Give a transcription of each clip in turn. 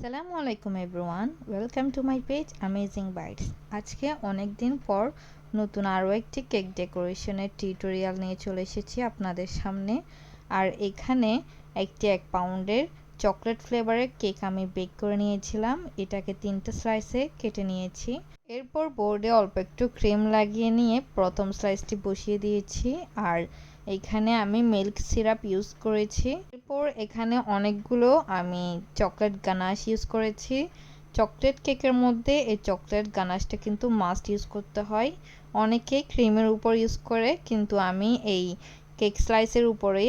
আসসালামু আলাইকুম everyone, welcome to my page amazing bites আজকে অনেক দিন পর নতুন আরও একটি কেক ডেকোরেশনের টিউটোরিয়াল নিয়ে চলে এসেছি আপনাদের সামনে। আর এখানে একটি এক পাউন্ডের চকলেট ফ্লেভারের কেক আমি বেক করে নিয়েছিলাম, এটাকে তিনটে স্লাইসে কেটে নিয়েছি। এরপর বোর্ডে অল্প একটু ক্রিম লাগিয়ে নিয়ে প্রথম স্লাইসটি বসিয়ে দিয়েছি। আর এখানে আমি মিল্ক সিরাপ ইউজ করেছি। এরপর এখানে অনেকগুলো আমি চকলেট গানাশ ইউজ করেছি। চকলেট কেকের মধ্যে এই চকলেট গানাশটা কিন্তু মাস্ট ইউজ করতে হয়। অনেকে ক্রিমের উপর ইউজ করে, কিন্তু আমি এই কেক স্লাইসের উপরে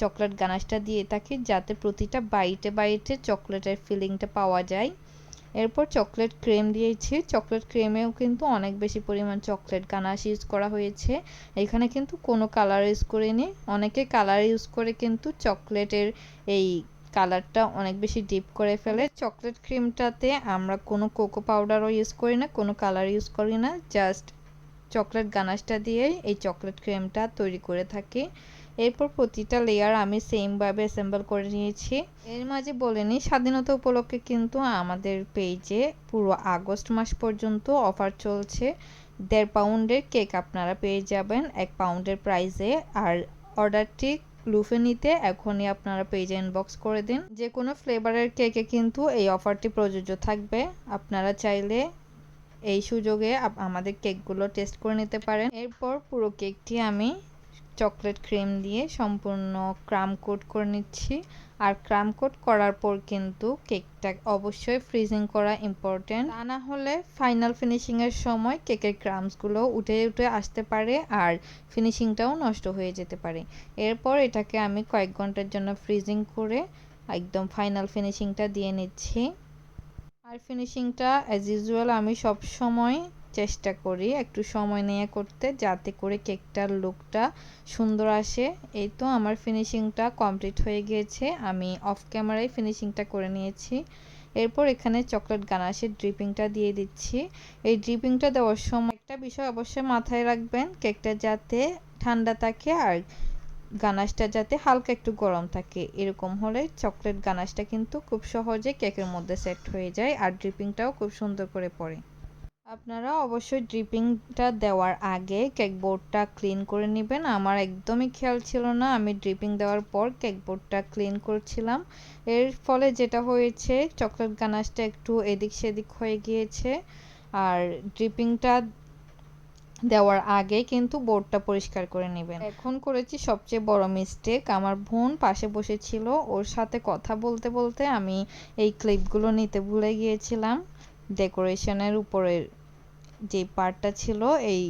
চকলেট গানাশটা দিয়ে থাকি যাতে প্রতিটা বাইটে বাইটে চকলেটের ফিলিংটা পাওয়া যায়। এরপর চকলেট ক্রেম দিয়েছি। চকলেট ক্রেমেও কিন্তু অনেক বেশি পরিমাণ চকলেট গানাশ ইউজ করা হয়েছে। এখানে কিন্তু কোনো কালার ইউজ করিনি। অনেকে কালার ইউজ করে কিন্তু চকলেটের এই কালারটা অনেক বেশি ডিপ করে ফেলে। চকলেট ক্রিমটাতে আমরা কোনো কোকো পাউডারও ইউজ করি না, কোনো কালার ইউজ করি না। জাস্ট চকলেট গানাশটা দিয়েই এই চকলেট ক্রিমটা তৈরি করে থাকি। এরপর প্রতিটা লেয়ার আমি সেমভাবে অ্যাসেম্বল করে নিয়েছি। এর মাঝে বলে নিই, স্বাধীনতা উপলক্ষে কিন্তু আমাদের পেজে পুরো আগস্ট মাস পর্যন্ত অফার চলছে। দেড় পাউন্ডের কেক আপনারা পেয়ে যাবেন, এক পাউন্ডের প্রাইসে আর অর্ডারটি লুফে নিতে এখনই আপনারা পেজে ইনবক্স করে দিন। যে কোনো ফ্লেভারের কেকে কিন্তু এই অফারটি প্রযোজ্য থাকবে। আপনারা চাইলে এই সুযোগে আমাদের কেকগুলো টেস্ট করে নিতে পারেন। এরপর পুরো কেকটি আমি চকলেট ক্রিম দিয়ে সম্পূর্ণ ক্রাম কোট করে নিচ্ছি। আর ক্রাম কোট করার পর কিন্তু কেকটা অবশ্যই ফ্রিজিং করা ইম্পর্টেন্ট তা না হলে ফাইনাল ফিনিশিংয়ের সময় কেকের ক্রামসগুলো উঠে উঠে আসতে পারে আর ফিনিশিংটাও নষ্ট হয়ে যেতে পারে। এরপর এটাকে আমি কয়েক ঘণ্টার জন্য ফ্রিজিং করে একদম ফাইনাল ফিনিশিংটা দিয়ে নিচ্ছি। আর ফিনিশিংটা অ্যাজ ইউজুয়াল আমি সব সময় চেষ্টা করি একটু সময় নিয়ে করতে যাতে করে কেকটার লুকটা সুন্দর আসে। এই তো আমার ফিনিশিংটা কমপ্লিট হয়ে গিয়েছে। আমি অফ ক্যামেরায় ফিনিশিংটা করে নিয়েছি। এরপর এখানে চকলেট গানাশের ড্রিপিংটা দিয়ে দিচ্ছি। এই ড্রিপিংটা দেওয়ার সময় একটা বিষয় অবশ্যই মাথায় রাখবেন, কেকটা যাতে ঠান্ডা থাকে আর গানাশটা যাতে হালকা একটু গরম থাকে। এরকম হলে চকলেট গানাশটা কিন্তু খুব সহজে কেকের মধ্যে সেট হয়ে যায় আর ড্রিপিংটাও খুব সুন্দর করে পড়ে। আপনারা অবশ্যই ড্রিপিংটা দেওয়ার আগে কেক বোর্ডটা ক্লিন করে নেবেন। আমার একদমই খেয়াল ছিল না, আমি ড্রিপিং দেওয়ার পর কেক বোর্ডটা ক্লিন করছিলাম। এর ফলে যেটা হয়েছে চকলেট গানাশটা একটু এদিক সেদিক হয়ে গিয়েছে। আর ড্রিপিংটা দেওয়ার আগে কিন্তু বোর্ডটা পরিষ্কার করে নেবেন। এখন করেছি সবচেয়ে বড় মিস্টেক আমার বোন পাশে বসেছিল, ওর সাথে কথা বলতে বলতে আমি এই ক্লিপগুলো নিতে ভুলে গিয়েছিলাম। ডেকোরেশনের উপরের যে পার্টটা ছিল, এই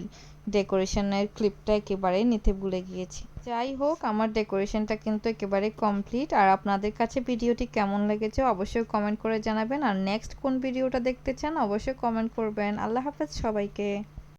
ডেকোরেশনের ক্লিপটা একেবারেই নিতে ভুলে গিয়েছি। যাই হোক, আমার ডেকোরেশনটা কিন্তু একেবারে কমপ্লিট আর আপনাদের কাছে ভিডিওটি কেমন লেগেছে অবশ্যই কমেন্ট করে জানাবেন। আর নেক্সট কোন ভিডিওটা দেখতে চান, অবশ্যই কমেন্ট করবেন। আল্লাহ হাফেজ সবাইকে।